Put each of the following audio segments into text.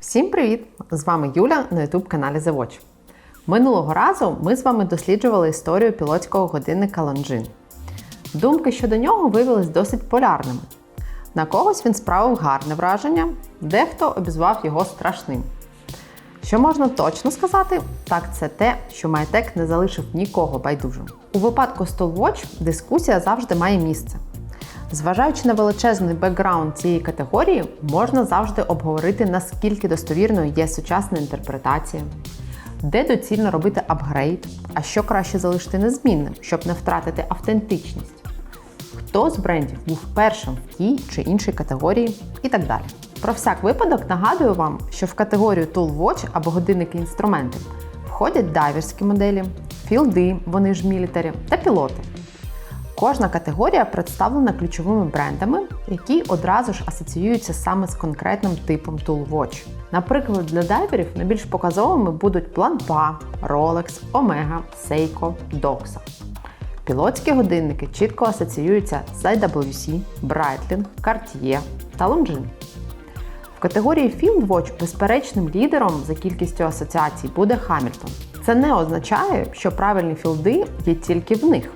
Всім привіт! З вами Юля на youtube каналі The Watch. Минулого разу ми з вами досліджували історію пілотського годинника Longines. Думки щодо нього виявились досить полярними. На когось він справив гарне враження, дехто обізвав його страшним. Що можна точно сказати, так це те, що Майтек не залишив нікого байдужим. У випадку Stolwatch дискусія завжди має місце. Зважаючи на величезний бекграунд цієї категорії, можна завжди обговорити, наскільки достовірною є сучасна інтерпретація, де доцільно робити апгрейд, а що краще залишити незмінним, щоб не втратити автентичність, хто з брендів був першим в тій чи іншій категорії і так далі. Про всяк випадок нагадую вам, що в категорію Tool Watch або годинники-інструменти входять дайверські моделі, філди, вони ж мілітарі, та пілоти. Кожна категорія представлена ключовими брендами, які одразу ж асоціюються саме з конкретним типом Tool Watch. Наприклад, для дайверів найбільш показовими будуть Planpa, Rolex, Omega, Seiko, Doxa. Пілотські годинники чітко асоціюються з IWC, Breitling, Cartier та Longines. В категорії Field Watch безперечним лідером за кількістю асоціацій буде Hamilton. Це не означає, що правильні філди є тільки в них.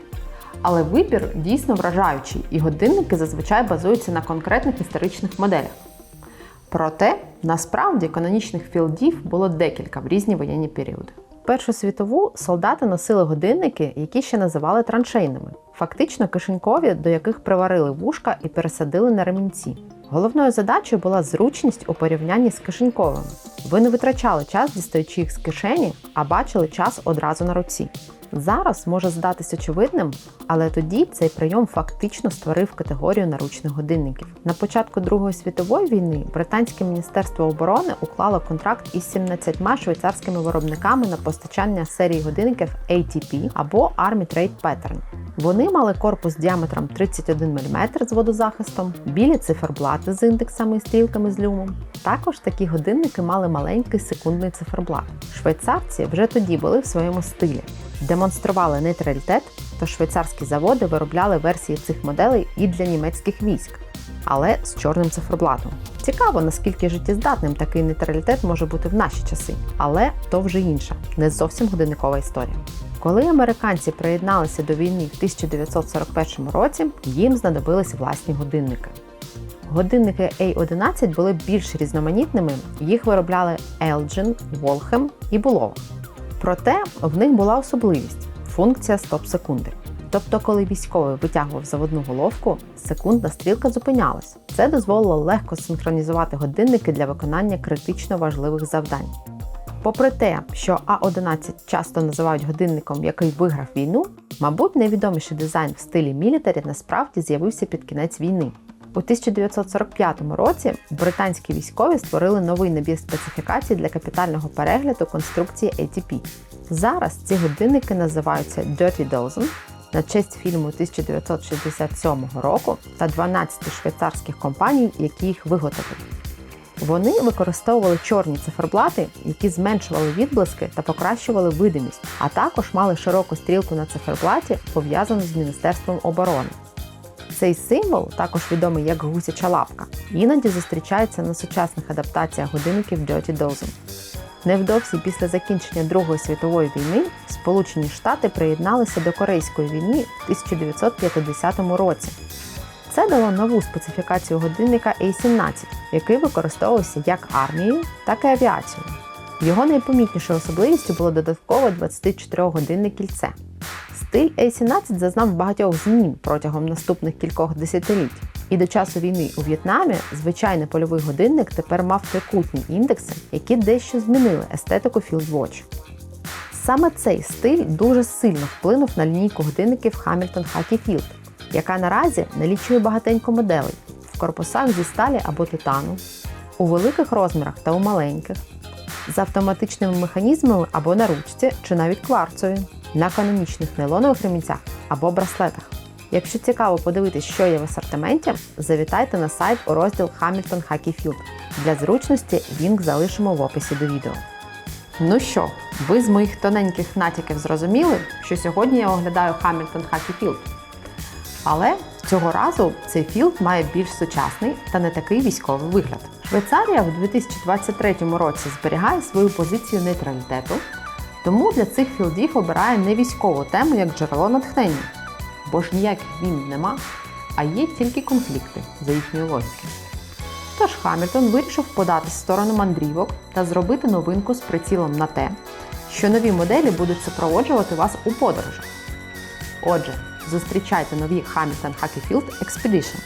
Але вибір дійсно вражаючий, і годинники зазвичай базуються на конкретних історичних моделях. Проте, насправді, канонічних філдів було декілька в різні воєнні періоди. Першу світову солдати носили годинники, які ще називали траншейними, фактично кишенькові, до яких приварили вушка і пересадили на ремінці. Головною задачею була зручність у порівнянні з кишеньковими. Ви не витрачали час, дістаючи їх з кишені, а бачили час одразу на руці. Зараз може здатись очевидним, але тоді цей прийом фактично створив категорію наручних годинників. На початку Другої світової війни британське міністерство оборони уклало контракт із 17 швейцарськими виробниками на постачання серії годинників ATP або Army Trade Pattern. Вони мали корпус діаметром 31 мм з водозахистом, білі циферблати з індексами і стрілками з люмом. Також такі годинники мали маленький секундний циферблат. Швейцарці вже тоді були в своєму стилі. Демонстрували нейтралітет, то швейцарські заводи виробляли версії цих моделей і для німецьких військ, але з чорним циферблатом. Цікаво, наскільки життєздатним такий нейтралітет може бути в наші часи, але то вже інша, не зовсім годинникова історія. Коли американці приєдналися до війни в 1941 році, їм знадобились власні годинники. Годинники A11 були більш різноманітними, їх виробляли Elgin, Волхем і Булова. Проте в них була особливість функція стоп-секунди. Тобто, коли військовий витягував заводну головку, секундна стрілка зупинялась. Це дозволило легко синхронізувати годинники для виконання критично важливих завдань. Попри те, що А11 часто називають годинником, який виграв війну, мабуть, найвідоміший дизайн в стилі мілітарі насправді з'явився під кінець війни. У 1945 році британські військові створили новий набір специфікацій для капітального перегляду конструкції ATP. Зараз ці годинники називаються Dirty Dozen на честь фільму 1967 року та 12 швейцарських компаній, які їх виготовили. Вони використовували чорні циферблати, які зменшували відблиски та покращували видимість, а також мали широку стрілку на циферблаті, пов'язану з Міністерством оборони. Цей символ, також відомий як гусяча лапка, іноді зустрічається на сучасних адаптаціях годинників Dirty Dozen. Невдовзі після закінчення Другої світової війни Сполучені Штати приєдналися до Корейської війни в 1950 році. Це дало нову специфікацію годинника A17, який використовувався як армією, так і авіацією. Його найпомітнішою особливістю було додаткове 24-годинне кільце. Стиль A17 зазнав багатьох змін протягом наступних кількох десятиліть. І до часу війни у В'єтнамі звичайний польовий годинник тепер мав трикутні індекси, які дещо змінили естетику Field Watch. Саме цей стиль дуже сильно вплинув на лінійку годинників Hamilton Hacky Field, яка наразі налічує багатенько моделей в корпусах зі сталі або титану, у великих розмірах та у маленьких, з автоматичними механізмами або на ручці чи навіть кварцою, на канонічних нейлонових ремінцях або браслетах. Якщо цікаво подивитись, що є в асортименті, завітайте на сайт у розділ Hamilton Hacky Field. Для зручності лінк залишимо в описі до відео. Ну що, ви з моїх тоненьких натяків зрозуміли, що сьогодні я оглядаю Hamilton Hacky Field. Але Цього разу цей філд має більш сучасний та не такий військовий вигляд. Швейцарія в 2023 році зберігає свою позицію нейтралітету, тому для цих філдів обирає не військову тему як джерело натхнення, бо ж ніяких війн нема, а є тільки конфлікти за їхньою логікою. Тож Хамільтон вирішив подати сторону мандрівок та зробити новинку з прицілом на те, що нові моделі будуть супроводжувати вас у подорожах. Отже, зустрічайте нові Hamilton Hackeyfield Expedition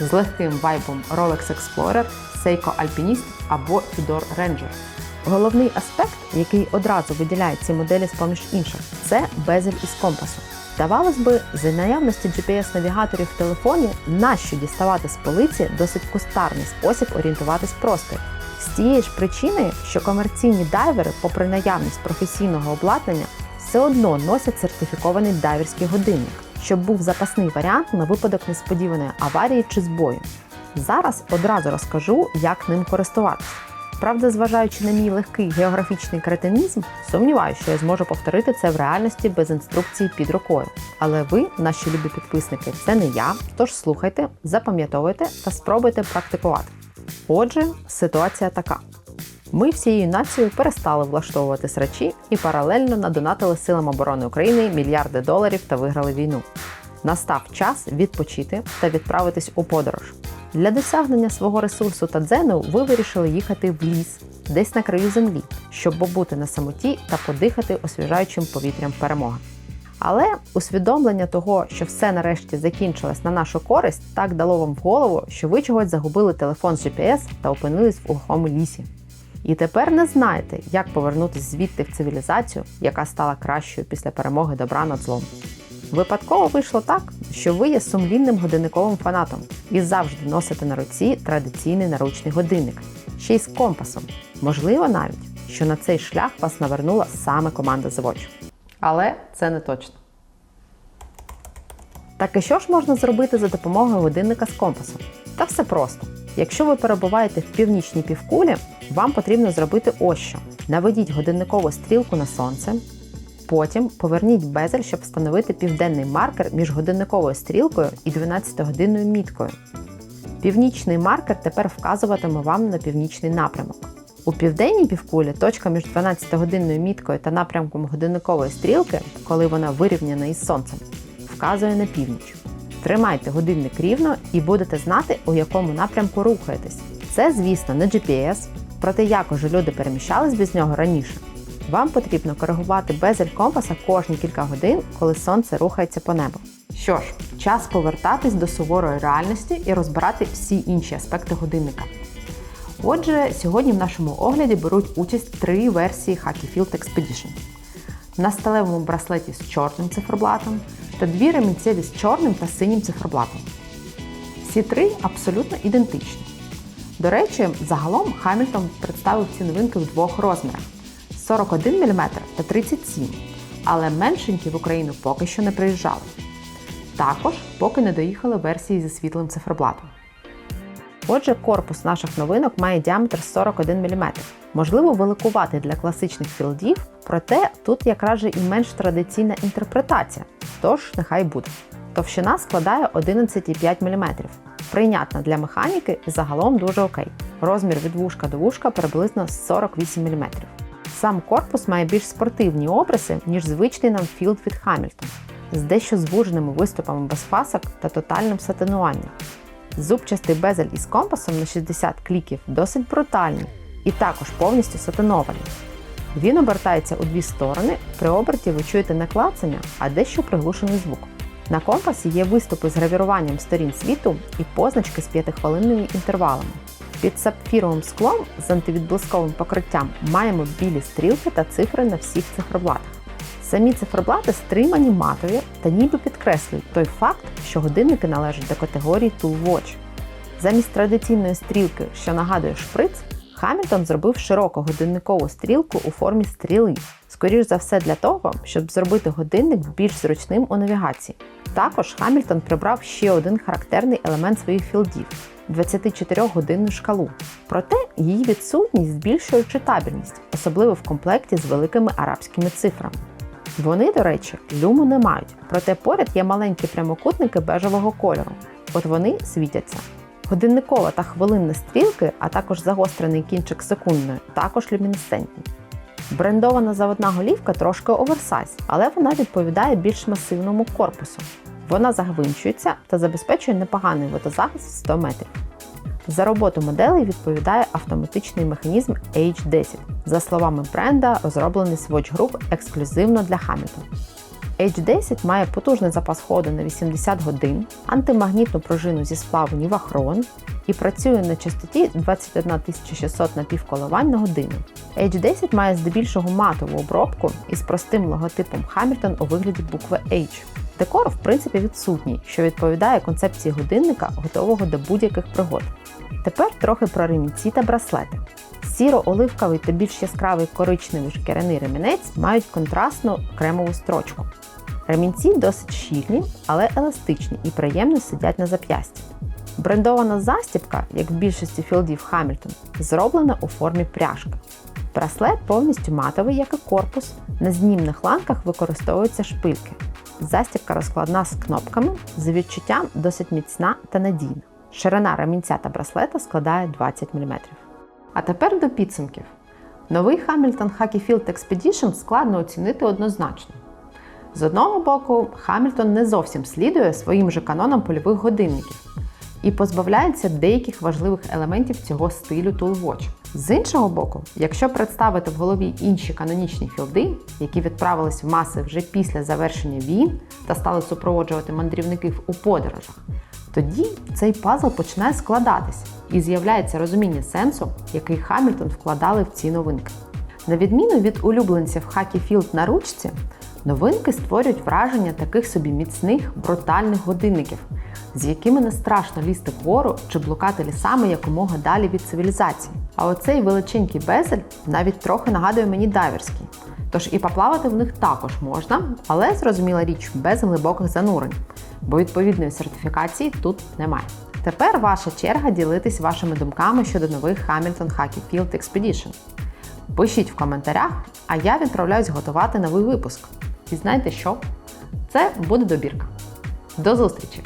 з легким вайбом Rolex Explorer, Seiko Alpinist або Tudor Ranger. Головний аспект, який одразу виділяє ці моделі з поміж інших, це безель із компасу. Здавалось би, за наявності GPS-навігаторів в телефоні, нащо діставати з полиці досить кустарний спосіб орієнтуватись в. З тієї ж причини, що комерційні дайвери, попри наявність професійного обладнання, все одно носять сертифікований дайверський годинник, щоб був запасний варіант на випадок несподіваної аварії чи збою. Зараз одразу розкажу, як ним користуватися. Правда, зважаючи на мій легкий географічний кретинізм, сумніваюся, що я зможу повторити це в реальності без інструкції під рукою. Але ви, наші любі підписники, це не я. Тож слухайте, запам'ятовуйте та спробуйте практикувати. Отже, ситуація така: ми всією нацією перестали влаштовувати срачі і паралельно надонатили силам оборони України мільярди доларів та виграли війну. Настав час відпочити та відправитись у подорож. Для досягнення свого ресурсу та дзену ви вирішили їхати в ліс, десь на краю землі, щоб побути на самоті та подихати освіжаючим повітрям перемоги. Але усвідомлення того, що все нарешті закінчилось на нашу користь, так дало вам в голову, що ви чогось загубили телефон з GPS та опинились в глухому лісі. І тепер не знаєте, як повернутися звідти в цивілізацію, яка стала кращою після перемоги добра над злом. Випадково вийшло так, що ви є сумлінним годинниковим фанатом і завжди носите на руці традиційний наручний годинник, ще й з компасом. Можливо, навіть, що на цей шлях вас навернула саме команда Watch. Але це не точно. Так і що ж можна зробити за допомогою годинника з компасом? Та все просто. Якщо ви перебуваєте в північній півкулі, вам потрібно зробити ось що: наведіть годинникову стрілку на сонце, потім поверніть безель, щоб встановити південний маркер між годинниковою стрілкою і 12-годинною міткою. Північний маркер тепер вказуватиме вам на північний напрямок. У південній півкулі точка між 12-годинною міткою та напрямком годинникової стрілки, коли вона вирівняна із сонцем, вказує на північ. Тримайте годинник рівно і будете знати, у якому напрямку рухаєтесь. Це, звісно, не GPS, проте як уже люди переміщались без нього раніше. Вам потрібно коригувати безель компаса кожні кілька годин, коли сонце рухається по небу. Що ж, час повертатись до суворої реальності і розбирати всі інші аспекти годинника. Отже, сьогодні в нашому огляді беруть участь три версії Hackeyfield Expedition. На сталевому браслеті з чорним циферблатом та дві ремінцеві з чорним та синім циферблатом. Всі три абсолютно ідентичні. До речі, загалом Хамільтон представив ці новинки в двох розмірах 41 мм та 37 але меншенькі в Україну поки що не приїжджали. Також поки не доїхали версії зі світлим циферблатом. Отже, корпус наших новинок має діаметр 41 мм. Можливо, великувати для класичних філдів, проте тут якраз же і менш традиційна інтерпретація, тож нехай буде. Товщина складає 11,5 мм. Прийнятна для механіки і загалом дуже окей. Розмір від вушка до вушка приблизно 48 мм. Сам корпус має більш спортивні обриси, ніж звичний нам філд від Hamilton, з дещо звуженими виступами без фасок та тотальним сатинуванням. Зубчастий безель із компасом на 60 кліків досить брутальний і також повністю сатинований. Він обертається у дві сторони, при оберті ви чуєте не клацання, а дещо приглушений звук. На компасі є виступи з гравіруванням сторін світу і позначки з п'ятихвилинними інтервалами. Під сапфіровим склом з антивідблисковим покриттям маємо білі стрілки та цифри на всіх циферблатах. Самі циферблати стримані матові та ніби підкреслюють той факт, що годинники належать до категорії Tool Watch. Замість традиційної стрілки, що нагадує шприц, Хамільтон зробив широку годинникову стрілку у формі стріли, скоріш за все для того, щоб зробити годинник більш зручним у навігації. Також Хамільтон прибрав ще один характерний елемент своїх філдів 24-годинну шкалу. Проте її відсутність збільшує читабельність, особливо в комплекті з великими арабськими цифрами. Вони, до речі, люму не мають, проте поряд є маленькі прямокутники бежевого кольору. От вони світяться. Годинникова та хвилинна стрілки, а також загострений кінчик секундної, також люмінесцентні. Брендована заводна голівка трошки оверсайз, але вона відповідає більш масивному корпусу. Вона загвинчується та забезпечує непоганий водозахист в 100 метрів. За роботу моделей відповідає автоматичний механізм H10. За словами бренда, розроблений Swatch Group ексклюзивно для Hamilton. H10 має потужний запас ходу на 80 годин, антимагнітну пружину зі сплаву Нівахрон і працює на частоті 21600 напівколивань на годину. H10 має здебільшого матову обробку із простим логотипом Hamilton у вигляді букви H. Декор, в принципі, відсутній, що відповідає концепції годинника, готового до будь-яких пригод. Тепер трохи про ремінці та браслети. Сіро-оливковий та більш яскравий коричневий шкіряний ремінець мають контрастну кремову строчку. Ремінці досить щільні, але еластичні і приємно сидять на зап'ясті. Брендована застібка, як в більшості філдів Hamilton, зроблена у формі пряжки. Браслет повністю матовий, як і корпус. На знімних ланках використовуються шпильки. Застібка розкладна з кнопками, з відчуттям досить міцна та надійна. Ширина ремінця та браслета складає 20 мм. А тепер до підсумків. Новий Hamilton Hockey Field Expedition складно оцінити однозначно. З одного боку, Hamilton не зовсім слідує своїм же канонам польових годинників і позбавляється деяких важливих елементів цього стилю Toolwatch. З іншого боку, якщо представити в голові інші канонічні філди, які відправились в маси вже після завершення війн та стали супроводжувати мандрівників у подорожах, тоді цей пазл починає складатися і з'являється розуміння сенсу, який Хамільтон вкладали в ці новинки. На відміну від улюбленців Хакі Філд на ручці, новинки створюють враження таких собі міцних, брутальних годинників, з якими не страшно лізти вгору чи блукати лісами якомога далі від цивілізації. А оцей величенький безель навіть трохи нагадує мені дайверський. Тож і поплавати в них також можна, але зрозуміла річ без глибоких занурень, бо відповідної сертифікації тут немає. Тепер ваша черга ділитись вашими думками щодо нових Hamilton Hockey Field Expedition. Пишіть в коментарях, а я відправляюсь готувати новий випуск. І знаєте що? Це буде добірка. До зустрічі!